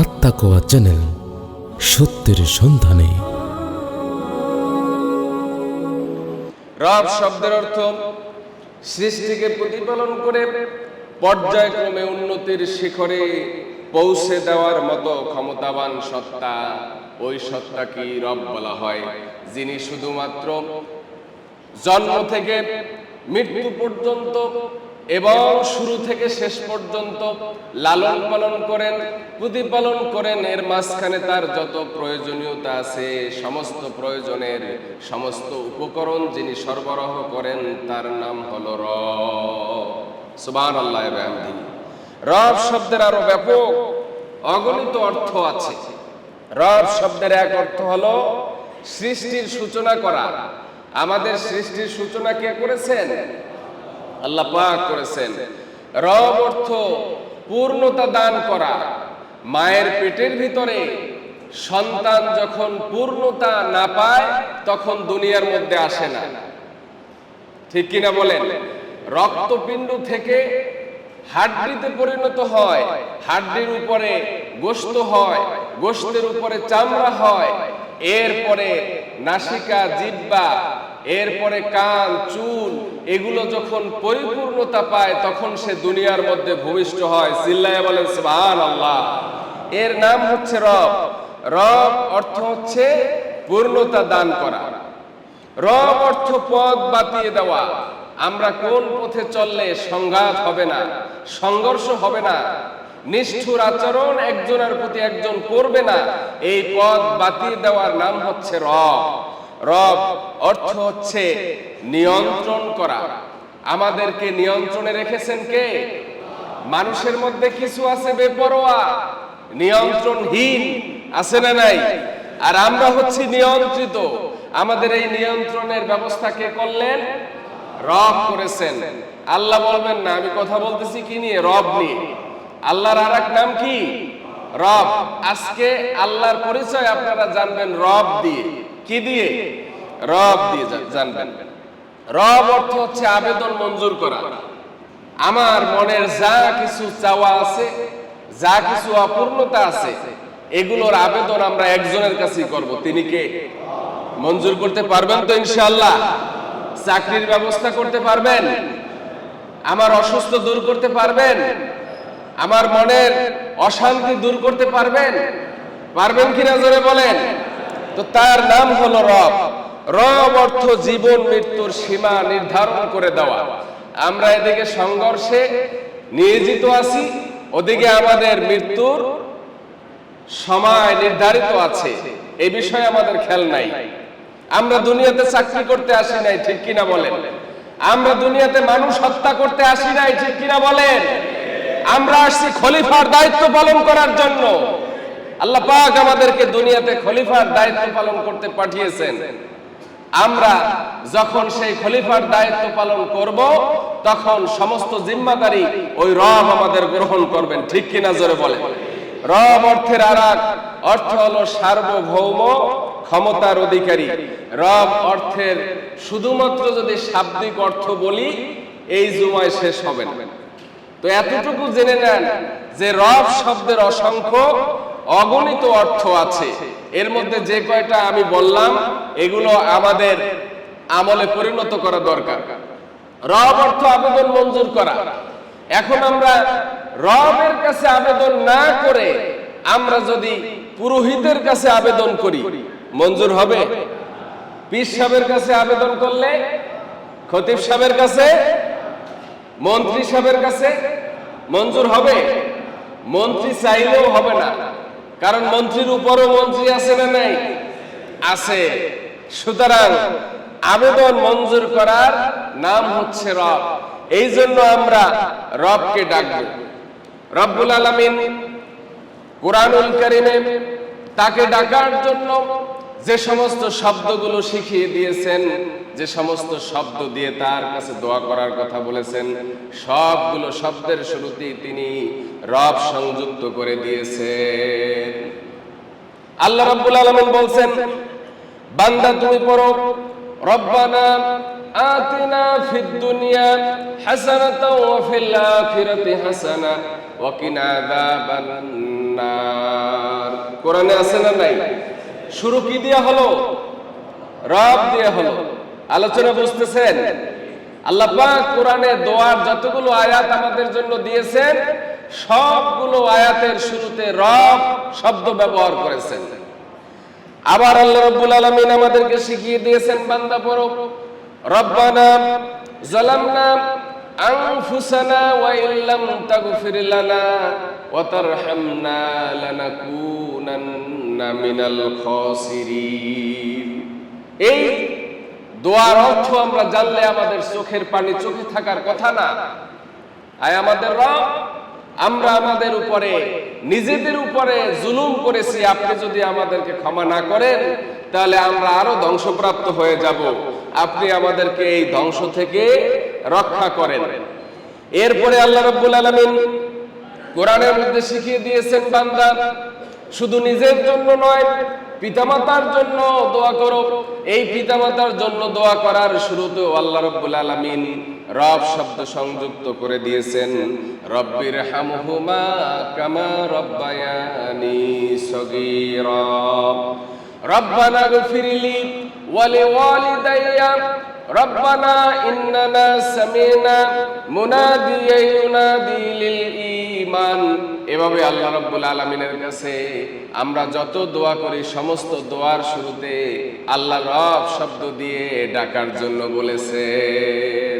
আত্মাকোয়া channel সত্যের সন্ধানে। রব শব্দের অর্থ সৃষ্টিকে প্রতিপালন করে পর্যায়ক্রমে উন্নতির শিখরে পৌঁছে দেওয়ার মতো ক্ষমতাবান সত্তা। ওই সত্তাকে রব বলা হয়, যিনি শুধুমাত্র জন্ম থেকে মৃত্যু পর্যন্ত এবং শুরু থেকে শেষ পর্যন্ত লালন পালন করেন, প্রতিপালন করেন, এর মাঝখানে তার যত প্রয়োজনীয়তা আছে, সমস্ত প্রয়োজনের সমস্ত উপকরণ যিনি সরবরাহ করেন, তার নাম হল রব। সুবান আল্লাহ রব শব্দের আরও ব্যাপক অগণিত অর্থ আছে। রব শব্দের এক অর্থ হলো সৃষ্টির সূচনা করা। আমাদের সৃষ্টির সূচনা কে করেছেন? আল্লাহ পাক করেছেন। রব অর্থ পূর্ণতা দান করা। মায়ের পেটের ভিতরে সন্তান যখন পূর্ণতা না পায়, তখন দুনিয়ার মধ্যে আসে না। ঠিক কিনা বলেন? রক্তপিণ্ড থেকে হাড্ডিতে পরিণত হয়, হাড্ডির উপরে গোস্ত হয় গোস্তের উপরে চামড়া হয়, এরপরে নাসিকা জিব্বা এরপরে কান, চুল, এগুলো যখন পরিপূর্ণতা পায়, তখন সে দুনিয়ার মধ্যে ভূমিষ্ঠ হয়। চিল্লায় বলেন সুবহান আল্লাহ এর নাম হচ্ছে রব। রব অর্থ হচ্ছে পূর্ণতা দান করা। রব অর্থ পথ বাতিয়ে দেওয়া। আমরা কোন পথে চললে সংঘাত হবে না, সংঘর্ষ হবে না, নিষ্ঠুর আচরণ একজনের প্রতি একজন করবে না, এই পথ বাতিয়ে দেওয়ার নাম হচ্ছে রব। রব, অর্থ হচ্ছে নিয়ন্ত্রণ করা। আমাদেরকে নিয়ন্ত্রণে রেখেছেন কে? মানুষের মধ্যে কিছু আছে বেপরোয়া, নিয়ন্ত্রণহীন, আছে না নাই? আর আমরা হচ্ছি নিয়ন্ত্রিত। আমাদের এই নিয়ন্ত্রণের ব্যবস্থা কে করলেন? রব করেছেন। আল্লাহ বলবেন, না, আমি কথা বলতেছি কি নিয়ে? রব নিয়ে। আল্লাহর আর নাম কি? রব, আজকে আল্লাহর পরিচয় আপনারা জানবেন রব দিয়ে। কি দিয়ে? রব দিয়ে জানবেন। রব অর্থ হচ্ছে আবেদন মঞ্জুর করা। আমার মনের যা কিছু চাওয়া আছে, যা কিছু অপূর্ণতা আছে, এগুলোর আবেদন আমরা একজনের কাছেই করব। তিনি কে? মঞ্জুর করতে পারবেন তো ইনশাআল্লাহ? চাকরির ব্যবস্থা করতে পারবেন? আমার অসুস্থ দূর করতে পারবেন? আমার মনের অশান্তি দূর করতে পারবেন? পারবেন কিনা জোরে বলেন? তো তার নাম হলো রব। রব অর্থ জীবন, মৃত্যুর সীমা নির্ধারণ করে দেওয়া। আমরা এদিকে সংঘর্ষে নিয়োজিত আছি, ওদিকে আমাদের মৃত্যুর সময় নির্ধারিত আছে। এই বিষয়ে আমাদের খেয়াল নাই। আমরা দুনিয়াতে চাকরি করতে আসি নাই, ঠিক কিনা বলেন? আমরা দুনিয়াতে মানুষ হত্যা করতে আসি নাই, ঠিক কিনা বলেন? আমরা আসছি খলিফার দায়িত্ব পালন করার জন্য। আল্লাহ পাক আমাদেরকে দুনিয়াতে খলিফার দায়িত্ব পালন করতে পাঠিয়েছেন। আমরা যখন সেই খলিফার দায়িত্ব পালন করব, তখন সমস্ত জিম্মাদারি ওই রব আমাদের গ্রহণ করবেন। ঠিক কিনা জোরে বলে? রব অর্থের আর অর্থ হলো সার্বভৌম ক্ষমতার অধিকারী। রব অর্থের শুধুমাত্র যদি শাব্দিক অর্থ বলি, এই জুমায় শেষ হবে না। তো এতটুকু জেনে নেন যে রব শব্দের অসংখ্য অগণিত অর্থ আছে। এর মধ্যে যে কয়টা আমি বললাম, এগুলো আমাদের আমলে পরিণত করা দরকার। রব অর্থ আবেদন মঞ্জুর করা। এখন আমরা রবের কাছে আবেদন না করে আমরা যদি পুরোহিতের কাছে আবেদন করি, মঞ্জুর হবে? পীর সাহেবের কাছে আবেদন করলে, খতিব সাহেবের কাছে মন্ত্রী সাহেবের কাছে মঞ্জুর হবে? মন্ত্রী চাইলেও হবে না। কারণ মন্ত্রীর উপরও মন্ত্রী আছে না নাই? আছে। সুতরাং আবেদন মঞ্জুর করার নাম হচ্ছে রব। এই জন্য আমরা রবকে ডাকব। রব্বুল আলামিন কোরআনুল কারিমে তাকে ডাকার জন্য যে সমস্ত শব্দগুলো শিখিয়ে দিয়েছেন, যে সমস্ত শব্দ দিয়ে তার কাছে দোয়া করার কথা বলেছেন, সবগুলো শব্দের শুরুতেই তিনি রব সংযুক্ত করে দিয়েছেন। আল্লাহ রাব্বুল আলামিন বলছেন, বান্দা তুমি পড়ো, রব্বানা আতিনা ফিদ দুনিয়া হাসানাতাও ওয়া ফিল আখিরাতি হাসানা ওয়া কিনা আযাবান নার। কোরআনে আছে না নাই? শুরু কি দিয়া হলো? রব দিয়া হলো। আলোচনা বুঝতেছেন? আল্লাহ পাক কোরআনে দোয়ার যতগুলো আয়াত আমাদের জন্য দিয়েছেন, সবগুলো আয়াতের শুরুতে রব শব্দ ব্যবহার করেছেন। আবার আল্লাহ রাব্বুল আলামিন আমাদেরকে শিখিয়ে দিয়েছেন, বান্দা পড়ো। রব্বানা জালামনা খাসিরিন এই দোয়ার অর্থ আমরা জানলে আমাদের চোখের পানি চোখে থাকার কথা না। আয় আমাদের রব, আমরা আমাদের উপরে, নিজেদের উপরে জুলুম করেছি, আপনি যদি আমাদেরকে ক্ষমা না করেন, তাহলে আমরা আরও ধ্বংসপ্রাপ্ত হয়ে যাব। আপনি আমাদেরকে এই ধ্বংস থেকে রক্ষা করেন। এরপরে আল্লাহ রাব্বুল আলামিন কোরআনের মধ্যে শিখিয়ে দিয়েছেন, বান্দা, শুধু নিজের জন্য নয়, পিতামাতার জন্য দোয়া করো। এই পিতামাতার জন্য দোয়া করার শুরুতেও আল্লাহ রব্বুল আলামিন রব শব্দ সংযুক্ত করে দিয়েছেন রব্বির হামহুমা কামা রব্বায়ানি সগীরা। রব্বানা গফিরলি ওয়ালিওয়ালিদাইয়া ربنا إننا سمعنا مناديا ينادي للإيمان এভাবে আল্লাহ রাব্বুল আলামিনের কাছে আমরা যত দোয়া করি সমস্ত দোয়ার শুরুতে আল্লাহ রব শব্দ দিয়ে ডাকার জন্য বলেছেন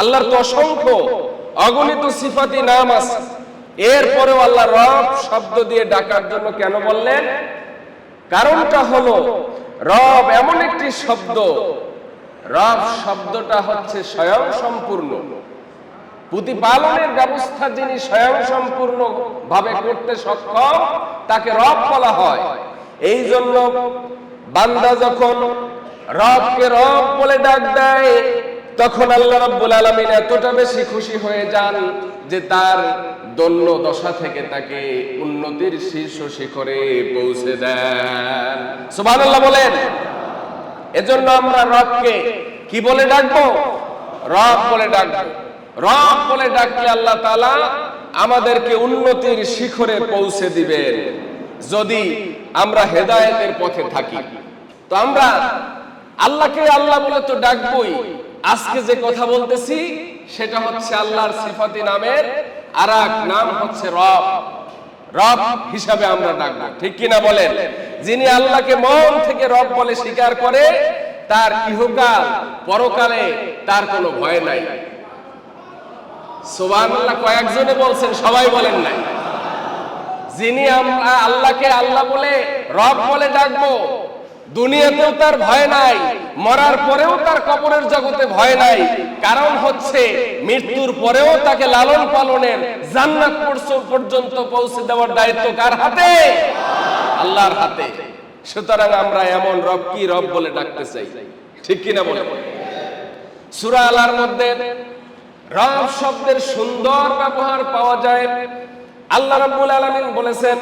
আল্লাহর তো অসংখ্য অগণিত সিফাতি নাম আছে এরপরেও আল্লাহ রব শব্দ দিয়ে ডাকার জন্য কেন বললেন কারণটা হলো রব এমন একটি শব্দ রব শব্দটা হচ্ছে স্বয়ং সম্পূর্ণ। প্রতিপালনের ব্যবস্থা যিনি স্বয়ং সম্পূর্ণ ভাবে করতে সক্ষম, তাকে রব বলা হয়। এই জন্য বান্দা যখন রবকে রব বলে ডাক দেয়, তখন আল্লাহ রাব্বুল আলামিন এতটা বেশি খুশি হয়ে যান যে তার দন্য দশা থেকে তাকে উন্নতির শীর্ষ শিখরে পৌঁছে দেন। সুবহানাল্লাহ বলেন। এজন্য আমরা রবকে কি বলে ডাকবো? রব বলে ডাকবো। রব বলে ডাকলে আল্লাহ তাআলা আমাদেরকে উন্নতির শিখরে পৌঁছে দিবেন। যদি আমরা হেদায়েতের পথে থাকি। তো আমরা আল্লাহকে আল্লাহ বলে তো ডাকবই। আজকে যে কথা বলতেছি, সেটা হচ্ছে আল্লাহর সিফাতি নামের আর নাম হচ্ছে রব। রব হিসাবে আমরা ডাকবো। ঠিক কিনা বলেন? যিনি আল্লাহকে মন থেকে রব বলে স্বীকার করে, তার ইহকাল পরকালে তার কোনো ভয় নাই। কয়েকজনে বলছেন, সবাই বলেন নাই। যিনি আমরা আল্লাহকে আল্লাহ বলে রব বলে ডাকবো, দুনিয়াতেও তার ভয় নাই, মরার পরেও তার কবরের জগতে ভয় নাই কারণ হচ্ছে মৃত্যুর পরেও তাকে লালন পালনের জান্নাত পর্য- পর্যন্ত পৌঁছে দেওয়ার দায়িত্ব কার হাতে? আল্লাহর হাতে। সুতরাং আমরা এমন রব কি রব বলে ডাকতে চাই। ঠিক কিনা বলে? সূরা আলার মধ্যে রব শব্দের সুন্দর ব্যবহার পাওয়া যায়। আল্লাহ রাব্বুল আলামিন বলেছেন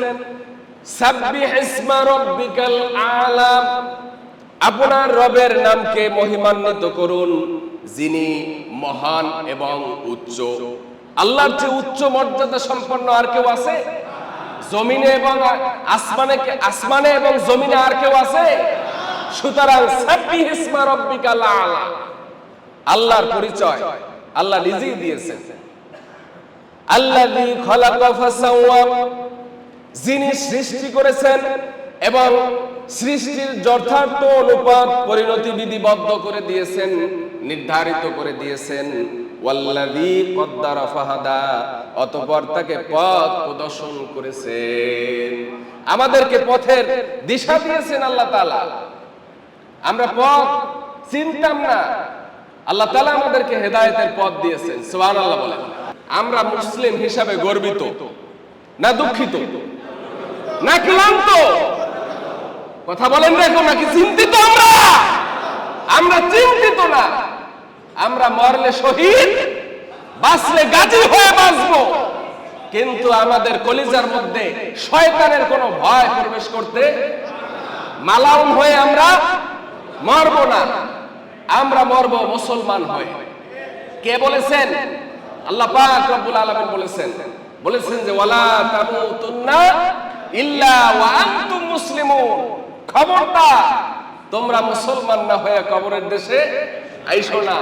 আপনার রবের নামকে মহিমান্বিত করুন। যিনি মহান এবং উচ্চ। আল্লাহর যে উচ্চ মর্যাদা সম্পন্ন আর কেউ আছে? জমিনে এবং আসমানে আসমানে এবং জমিনে আর কেউ আছে? সুতরাং আল্লাহর পরিচয় আল্লাহ নিজেই দিয়েছেন। ফাসাওয়া যিনি সৃষ্টি করেছেন এবং সৃষ্টির যথার্থ অনুপাত পরিণতি বিধিবদ্ধ করে দিয়েছেন। নির্ধারিত করে দিয়েছেন, ওয়াল্লাযী কদ্দারা ফাহাদা অতঃপর তাকে পথ প্রদর্শন করেছেন। আমাদেরকে পথের দিশা দিয়েছেন আল্লাহ তাআলা। আমরা পথ চিনতাম না। আল্লাহ তালা আমাদেরকে হেদায়েতের পথ দিয়েছেন সুবহান আল্লাহ বলেন। আমরা মুসলিম হিসাবে গর্বিত না দুঃখিত? না ক্লান্ত? কথা বলেন দেখো নাকি চিন্তিত আমরা? আমরা চিন্তিত না। আমরা মরলে শহীদ, বাঁচলে গাজী হয়ে বাঁচবো। কিন্তু আমাদের কলিজার মধ্যে শয়তানের কোনো ভয় প্রবেশ করতে মালাউন হয়ে আমরা মরবো না। আমরা মরব মুসলমান হয়ে। কে বলেছেন? আল্লাহ পাক রব্বুল আলামিন বলেছেন। বলেছেন যে, ওয়ালা তামুতুন্না ইল্লা ওয়া আনতুম মুসলিমুন। খবরদার, তোমরা মুসলমান না হয়ে কবরের দেশে আইসো না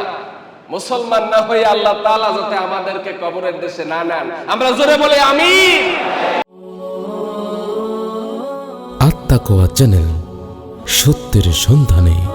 মুসলমান না হয়ে আল্লাহ তাআলা যাতে আমাদেরকে কবরের দেশে না নেন। আমরা জোরে বলি, আমিন। আত্মাকোয়া চ্যানেল, সত্যের সন্ধানে।